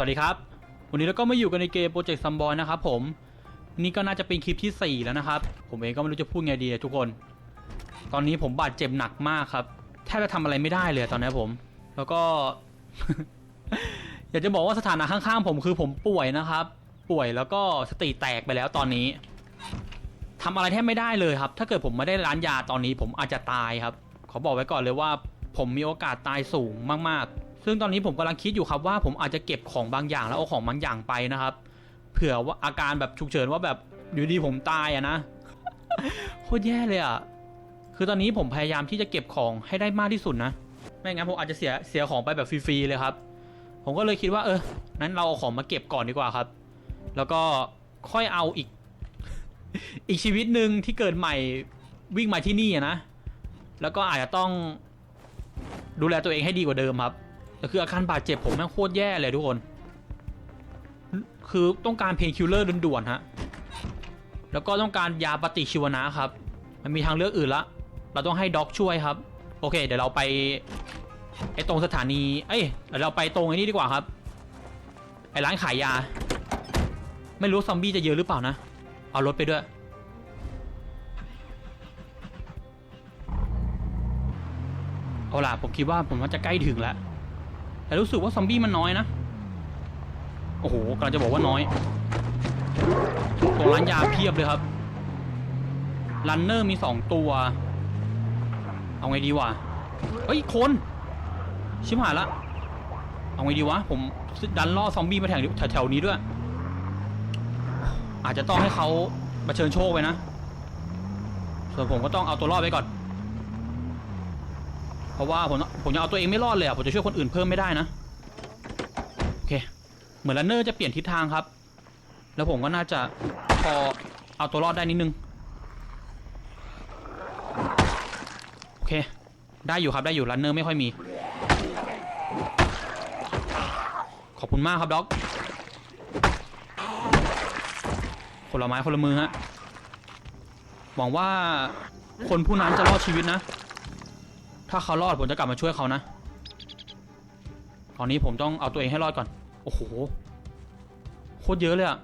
วัสดีครับ วันนี้เราก็มาอยู่กันในเกมโปรเจกต์ซัมบอยนะครับผม นี่ก็น่าจะเป็นคลิปที่ 4 แล้วนะครับ ผมเองก็ไม่รู้จะพูดไงดีทุกคน ตอนนี้ผมบาดเจ็บหนักมากครับ แทบจะทำอะไรไม่ได้เลยตอนนี้ผม แล้วก็ อยากจะบอกว่าสถานะข้างๆ ผมคือผมป่วยนะครับ ป่วยแล้วก็สติแตกไปแล้วตอนนี้ทำอะไรแทบไม่ได้เลยครับ ถ้าเกิดผมไม่ได้ร้านยาตอนนี้ ผมอาจจะตายครับ ขอบอกไว้ก่อนเลยว่า ผมมีโอกาสตายสูงมากๆ ซึ่งตอนนี้ผมกำลังคิดอยู่ครับว่าผมอาจจะเก็บของบางอย่างแล้วเอาของบางอย่างไปนะครับ เผื่อว่าอาการแบบฉุกเฉินว่าแบบอยู่ดีผมตายอะนะโคตรแย่เลยอะคือตอนนี้ผมพยายามที่จะเก็บของให้ได้มากที่สุดนะ ไม่งั้นผมอาจจะเสียเสียของไปแบบฟรีๆเลยครับ ผมก็เลยคิดว่า เออ นั้นเราเอาของมาเก็บก่อนดีกว่าครับ แล้วก็ค่อยเอาอีก อีกชีวิตหนึ่งที่เกิดใหม่วิ่งมาที่นี่อะนะ แล้วก็อาจจะต้องดูแลตัวเองให้ดีกว่าเดิมครับ แต่คืออาการบาดเจ็บผมแม่งโคตรแย่เลยทุกคน คือต้องการเพนคิลเลอร์ด่วนๆฮะ แล้วก็ต้องการยาปฏิชีวนะครับ มันมีทางเลือกอื่นละ เราต้องให้ด็อกช่วยครับ โอเค เดี๋ยวเราไปไอ้ตรงสถานี เอ้ยเดี๋ยวเราไปตรงไอ้นี่ดีกว่าครับ ไอ้ร้านขายยา ไม่รู้ซอมบี้จะเยอะหรือเปล่านะ เอารถไปด้วยเอาล่ะผมคิดว่าผมว่าจะใกล้ถึงแล้ว แต่รู้สึกว่าซอมบี้มันน้อยนะ โอ้โหกำลังจะบอกว่าน้อย ตรงร้านยาเพียบเลยครับ รันเนอร์มีสองตัว เอาไงดีวะ เฮ้ย คน ชิบหายละ เอาไงดีวะ ผมดันล่อซอมบี้มาแถวแถวๆนี้ด้วย อาจจะต้องให้เขามาเชิญโชคไปนะ ส่วนผมก็ต้องเอาตัวรอดไปก่อน เพราะว่าผมผมยังเอาตัวเองไม่รอดเลยอะผมจะช่วยคนอื่นเพิ่มไม่ได้นะโอเค เหมือนลันเนอร์จะเปลี่ยนทิศทางครับ แล้วผมก็น่าจะพอเอาตัวรอดได้นิดนึงโอเค ได้อยู่ครับได้อยู่ลันเนอร์ไม่ค่อยมี ขอบคุณมากครับด็อกคนละไม้คนละมือฮะหวังว่าคนผู้นั้นจะรอดชีวิตนะ ถ้าเขารอดผมจะกลับมาช่วยเขานะ ตอนนี้ผมต้องเอาตัวเองให้รอดก่อน โอ้โห โคตรเยอะเลยอะ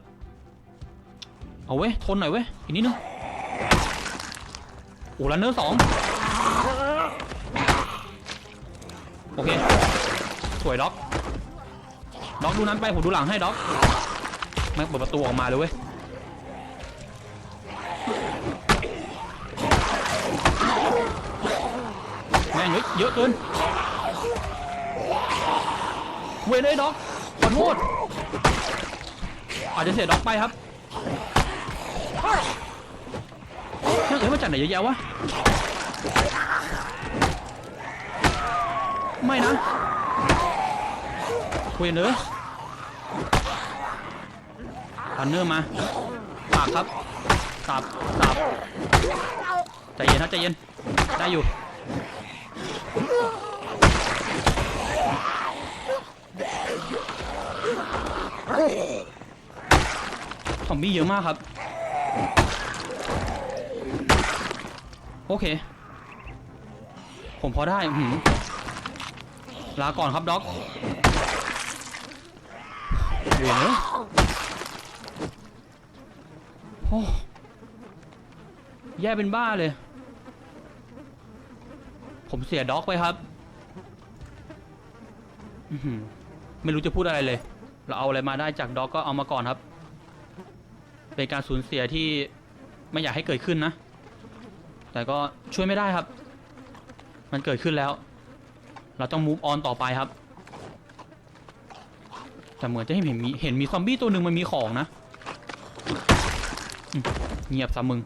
เอาเว้ย ทนหน่อยเว้ย อีกนิดนึง โอ้ลันเนอร์สองโอเค สวยด็อกด็อกดูนั้นไป ผมดูหลังให้ด็อกแม่งเปิดประตูออกมาเลยเว้ย ม่งเฮ้ยเยอะเกินเวยเลยด็อกขอโทษอาจจะเสียด็อกไปครับเฮ้ยเอ้ยมาจากไหนเยอะแยะวะไม่นะเวยเลยพันเนอร์มาปากครับสับสับใจเย็นครับใจเย็นได้อยู่ ซอมบี้เยอะมากครับ โอเค ผมพอได้หือลาก่อนครับด็อกเวียนเลยโอ้แย่เป็นบ้าเลย ผมเสียด็อกไปครับ ไม่รู้จะพูดอะไรเลย เราเอาอะไรมาได้จากด็อกก็เอามาก่อนครับ เป็นการสูญเสียที่ไม่อยากให้เกิดขึ้นนะ แต่ก็ช่วยไม่ได้ครับ มันเกิดขึ้นแล้ว เราต้อง move on ต่อไปครับ แต่เหมือนจะเห็นมีเห็นมีซอมบี้ตัวหนึ่งมันมีของนะเงียบซะมึง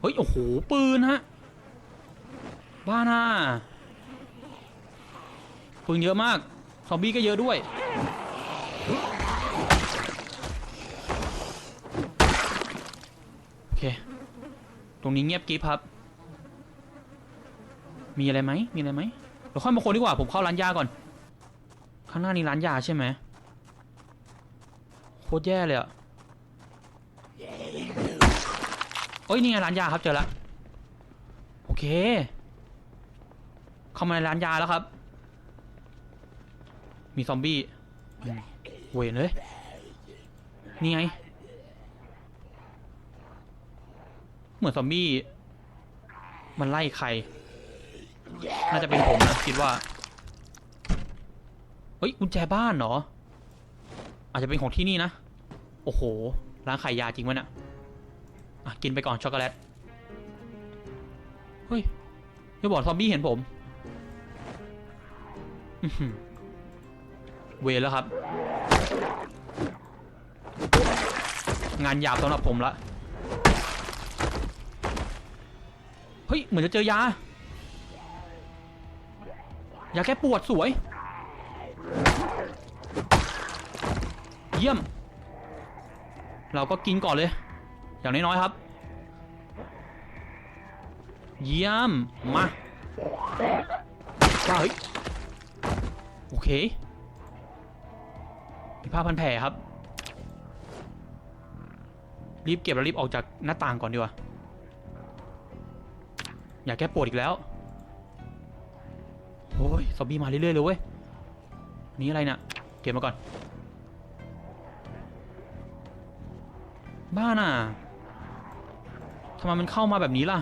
เฮ้ย โอ้โห ปืนฮะ บ้าน่าปืนเยอะมาก ซอมบี้ก็เยอะด้วย โอเค ตรงนี้เงียบกริฟครับ มีอะไรไหมมีอะไรไหมเดี๋ยวค่อยมาคนดีกว่า ผมเข้าร้านยาก่อน ข้างหน้านี้ร้านยาใช่ไหมโคตรแย่เลยอะเอ้ยนี่ไงร้านยาครับเจอแล้วโอเค เข้ามาในร้านยาแล้วครับ มีซอมบี้ เวนเลยนี่ไง เหมือนซอมบี้ มันไล่ใคร น่าจะเป็นผมนะ คิดว่า เฮ้ยกุญแจบ้านเหรอ อาจจะเป็นของที่นี่นะ โอ้โห ร้านขายยาจริงวะเนี่ยอะ กินไปก่อนช็อกโกแลต เฮ้ยอย่าบอกซอมบี้เห็นผม อื เวรแล้วครับ งานหยาบสำหรับผมละเฮ้ย เหมือนจะเจอยา ยาแก้ปวดสวย เยี่ยม เราก็กินก่อนเลย อย่างน้อยๆครับ เยี่ยม มาว้าเฮ้ย โอเค มีผ้าพันแผลครับ รีบเก็บแล้วรีบออกจากหน้าต่างก่อนดีกว่า อยากแก้ปวดอีกแล้วโอ้ยซอมบี้มาเรื่อยๆเลยเว้ย นี่อะไรเนี่ยเก็บมาก่อน บ้าน่ะทำไมมันเข้ามาแบบนี้ล่ะ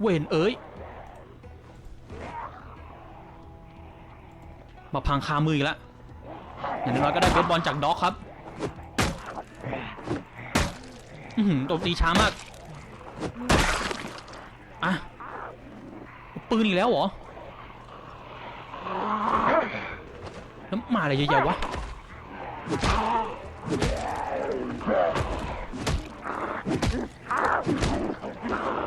เวนเอ้ย มาพังคามืออีกแล้วอย่างน้อยก็ได้เบสบอลจากด็อกครับอือหือตบตีช้ามาก อะ ปืนอีกแล้วเหรอ แล้วมาอะไรเยอะแยะวะเ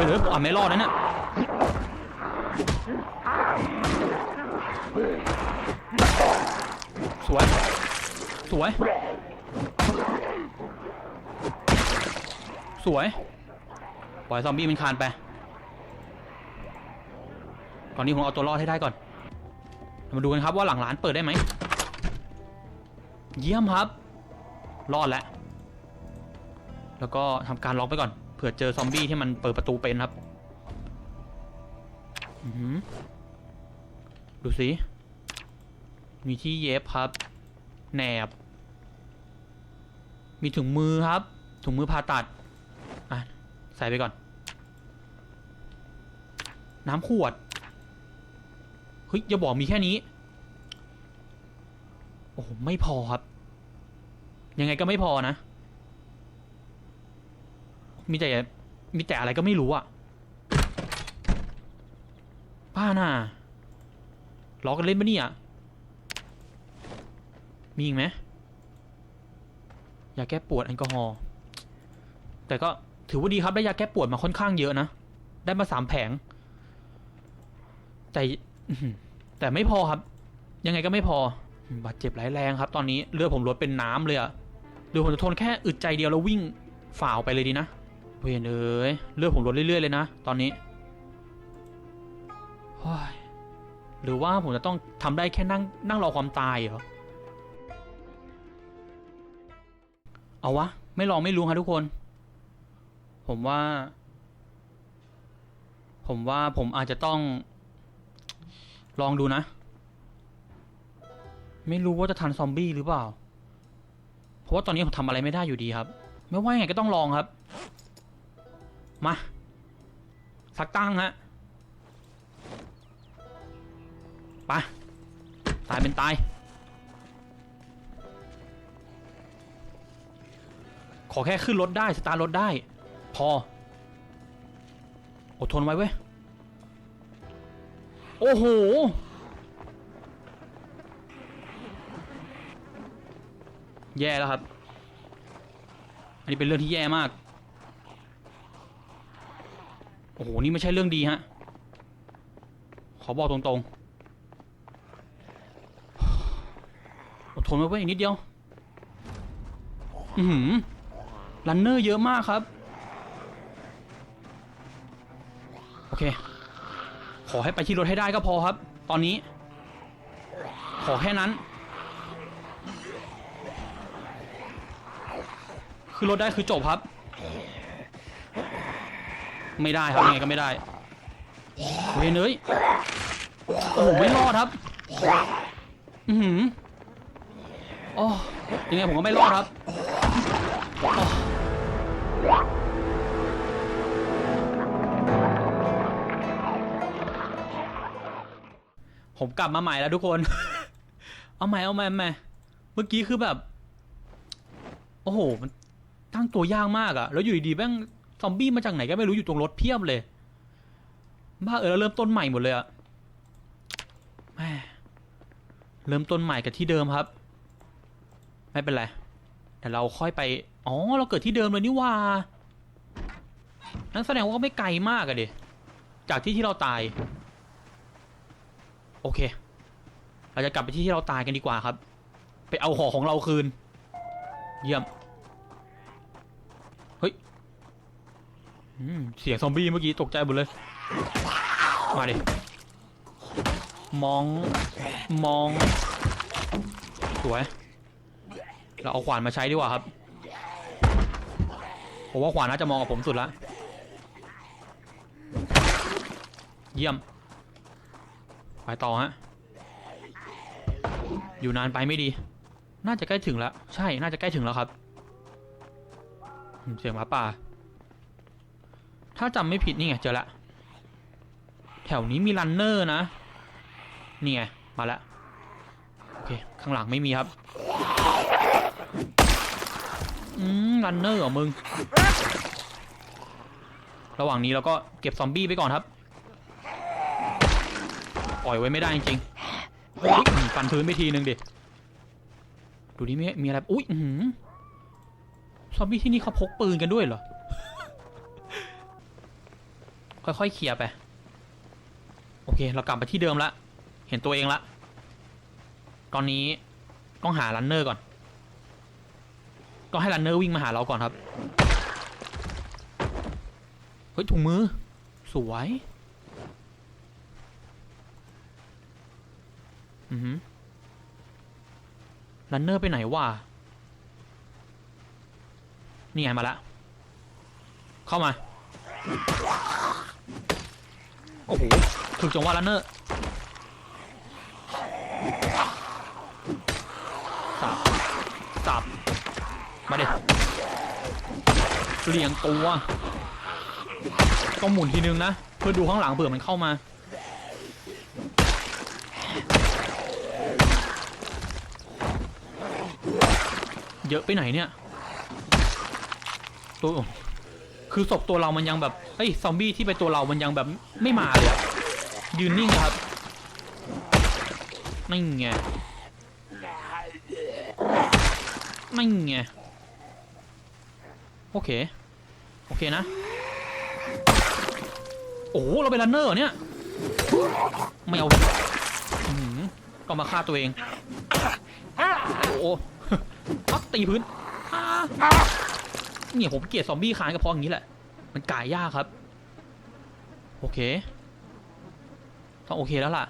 ว้ยเลยอ่านไม่รอดนะเนี่ยสวย สวย สวย ปล่อยซอมบี้มันคานไป ตอนนี้ผมเอาตัวรอดให้ได้ก่อน มาดูกันครับว่าหลังร้านเปิดได้ไหม เยี่ยมครับ รอดแล้ว แล้วก็ทำการล็อกไปก่อน ผื่อเจอซอมบี้ที่มันเปิดประตูเป็นครับดูสิ มีที่เย็บครับ แหนบ มีถุงมือครับ ถุงมือผ่าตัด อะ ใส่ไปก่อน น้ำขวด เฮ้ย อย่าบอกมีแค่นี้ โอ้โหไม่พอครับ ยังไงก็ไม่พอนะ มีแต่มีแต่อะไรก็ไม่รู้อะป้าน่ะล้อกันเล่นปะเนี่ยมีอีกไหมยาแก้ปวดแอลกอฮอล์แต่ก็ถือว่าดีครับได้ยาแก้ปวดมาค่อนข้างเยอะนะ ได้มาสามแผง แต่แต่ไม่พอครับ ยังไงก็ไม่พอบาดเจ็บร้ายแรงครับ ตอนนี้เลือดผมลดเป็นน้ำเลยอะเรือผมจะทนแค่อึดใจเดียวแล้ววิ่งฝ่าวไปเลยดีนะ เวยนเอ้ยเลือดผมลดเรื่อยๆเลยนะ ตอนนี้หรือว่าผมจะต้องทำได้แค่นั่งนั่งรอความตายเหรอ เอาวะ ไม่ลองไม่รู้ครับทุกคน ผมว่า ผมว่าผมอาจจะต้อง ลองดูนะ ไม่รู้ว่าจะทันซอมบี้หรือเปล่า เพราะว่าตอนนี้ผมทำอะไรไม่ได้อยู่ดีครับ ไม่ว่ายังไงก็ต้องลองครับ มา สักตั้งฮะไปตายเป็นตาย ขอแค่ขึ้นรถได้ สตาร์รถได้ พอ อดทนไว้เว้ย โอ้โหแย่แล้วครับ อันนี้เป็นเรื่องที่แย่มาก อ้โห นี่ไม่ใช่เรื่องดีฮะ ขอบอกตรงๆ อดทนไว้เว้ยอีกนิดเดียว อือหือรันเนอร์เยอะมากครับ โอเค ขอให้ไปที่รถให้ได้ก็พอครับ ตอนนี้ ขอแค่นั้น คือรถได้คือจบครับ ไม่ได้ครับยังไงก็ไม่ได้เวยเนยโอ้โหไม่รอดครับ อือหือโอ้ยังไงผมก็ไม่รอดครับผมกลับมาใหม่แล้วทุกคน เอาใหม่เอาใหม่เอาใหม่ เมื่อกี้คือแบบ โอ้โห มันตั้งตัวยากมากอะแล้วอยู่ดีๆแม่ง ซอมบี้มาจากไหนก็ไม่รู้อยู่ตรงรถเพียบเลย บ้าเออแล้วเริ่มต้นใหม่หมดเลยอะแม่เริ่มต้นใหม่กับที่เดิมครับ ไม่เป็นไรแต่เราค่อยไป อ๋อ เราเกิดที่เดิมเลยนี่ว่านั่นแสดงว่าก็ไม่ไกลมากอะดิจากที่ที่เราตาย โอเค เราจะกลับไปที่ที่เราตายกันดีกว่าครับ ไปเอาหอของเราคืน เยี่ยม เฮ้ยอืม เสียงซอมบี้เมื่อกี้ตกใจหมดเลย มาดิ มอง มอง สวย เราเอาขวานมาใช้ดีกว่าครับ ผมว่าขวานน่าจะมองกับผมสุดละ เยี่ยม ไปต่อฮะ อยู่นานไปไม่ดี น่าจะใกล้ถึงแล้ว ใช่ น่าจะใกล้ถึงแล้วครับ เสียงหมาป่า ถ้าจำไม่ผิดนี่ไงเจอละ แถวนี้มีรันเนอร์นะ นี่ไง มาแล้วโอเค ข้างหลังไม่มีครับ อืมรันเนอร์เหรอมึง ระหว่างนี้เราก็เก็บซอมบี้ไปก่อนครับ ปล่อยไว้ไม่ได้จริงๆฟันพื้นไปทีนึงดิ ดูดิมีมีอะไร อุ้ยอื้อหือซอมบี้ที่นี่เขาพกปืนกันด้วยเหรอ ค่อยๆเคลียร์ไป โอเค เรากลับไปที่เดิมละ เห็นตัวเองละ ตอนนี้ต้องหารันเนอร์ก่อน ก็ให้รันเนอร์วิ่งมาหาเราก่อนครับ เฮ้ยถุงมือ สวยอือหือรันเนอร์ไปไหนวะ นี่ไงมาละ เข้ามา โอ้โหถึกจังหวะรันเนอร์สับสับมาเด็ดเรียงตัวต้องหมุนทีนึงนะ เพื่อดูข้างหลังเผื่อมันเข้ามาเยอะไปไหนเนี่ย ตัว คือศพตัวเรามันยังแบบ เฮ้ยซอมบี้ที่เป็นตัวเรา มันยังแบบไม่มาเลยอะยืนนิ่งครับนี่ไงนี่ไงโอเค โอเคนะ โอ้โหเราเป็นรันเนอร์เนี่ย ไม่เอาอื้อหือก็มาฆ่าตัวเอง โอ้โหอัพตีพื้นเนี่ยผมเกลียดซอมบี้คานก็เพราะอย่างนี้แหละ มันก่ายยากครับ โอเคต้องโอเคแล้วล่ะ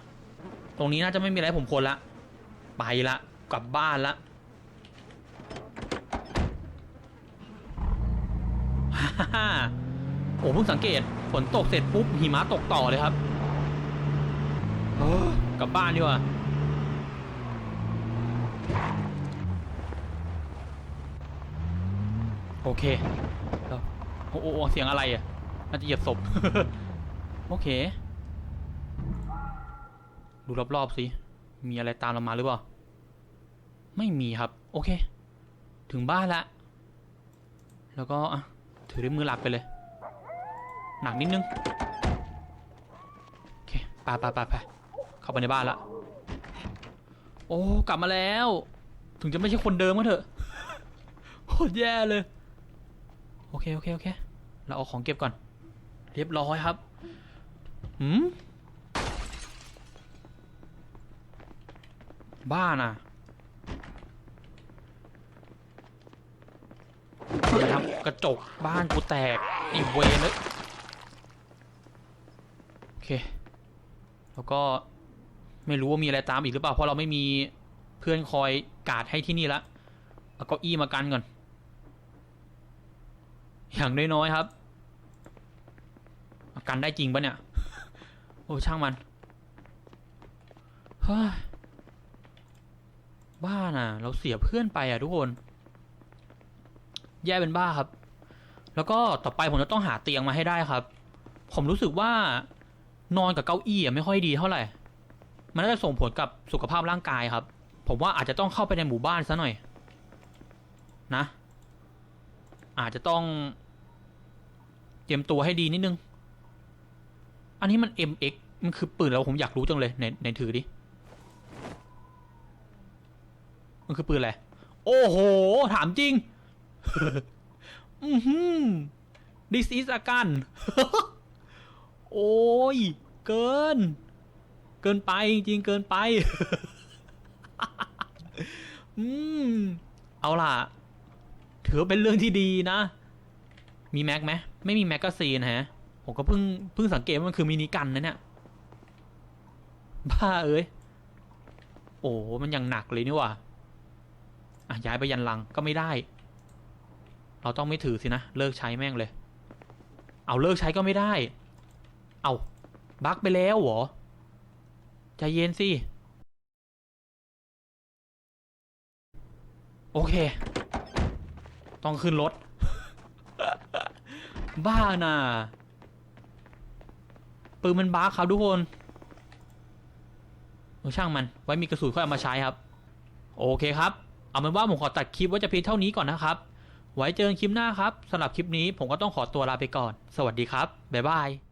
ตรงนี้น่าจะไม่มีอะไรผมคนละ ไปละ กลับบ้านละฮ่าฮ่าโอ้เพิ่งสังเกต ฝนตกเสร็จปุ๊บหิมะตกต่อเลยครับกลับบ้านดีกว่าโอเค โอ้โหเสียงอะไรอะน่าจะเหยียบศพ โอเค ดูรอบๆสิ มีอะไรตามเรามาหรือเปล่า ไม่มีครับ โอเค ถึงบ้านละ แล้วก็ถือด้วยมือหลักไปเลย หนักนิดนึง โอเคไปไปไปไปเข้าไปในบ้านละ โอ้ กลับมาแล้ว ถึงจะไม่ใช่คนเดิมก็เถอะโคตรแย่เลย โอเค โอเค โอเค เราเอาของเก็บก่อน เรียบร้อยครับ หืม บ้าน่ะนะครับกระจกบ้านกูแตกอีเวนเลยโอเค แล้วก็ไม่รู้ว่ามีอะไรตามอีกหรือเปล่า เพราะเราไม่มีเพื่อนคอยกาดให้ที่นี่ละ เอาเก้าอี้มากันก่อน อย่างน้อยๆครับกันได้จริงปะเนี่ย โอ้ช่างมันเฮ้ยบ้าน่ะ เราเสียเพื่อนไปอะทุกคน แย่เป็นบ้าครับ แล้วก็ต่อไปผมจะต้องหาเตียงมาให้ได้ครับ ผมรู้สึกว่านอนกับเก้าอี้อะไม่ค่อยดีเท่าไหร่ มันน่าจะส่งผลกับสุขภาพร่างกายครับ ผมว่าอาจจะต้องเข้าไปในหมู่บ้านซะหน่อย นะ อาจจะต้องเตรียมตัวให้ดีนิดนึง อันนี้มัน MX มันคือปืนแล้วผมอยากรู้จังเลยในในถือดิ มันคือปืนอะไร โอ้โห ถามจริง อือหือ this is a gun โอ้ย เกิน เกินไปจริงเกินไป อืม เอาล่ะ ถือเป็นเรื่องที่ดีนะ มีแม็กไหมไม่มีแม็กกาซีนฮะ ผมก็เพิ่งเพิ่งสังเกตว่ามันคือมินิกันนะเนี่ย บ้าเอ้ย โอ้มันยังหนักเลยนี่ว่าอะย้ายไปยันลังก็ไม่ได้ เราต้องไม่ถือสินะ เลิกใช้แม่งเลย เอาเลิกใช้ก็ไม่ได้ เอาบั๊กไปแล้วเหรอ ใจเย็นสิ โอเค ต้องขึ้นรถ บ้าน่ะปืนมันบ้าครับทุกคนช่างมัน ไว้มีกระสุนค่อยเอามาใช้ครับ โอเคครับ เอาเป็นว่าผมขอตัดคลิปไว้จะเพียงเท่านี้ก่อนนะครับ ไว้เจอกันคลิปหน้าครับสำหรับคลิปนี้ผมก็ต้องขอตัวลาไปก่อน สวัสดีครับ บ๊ายบาย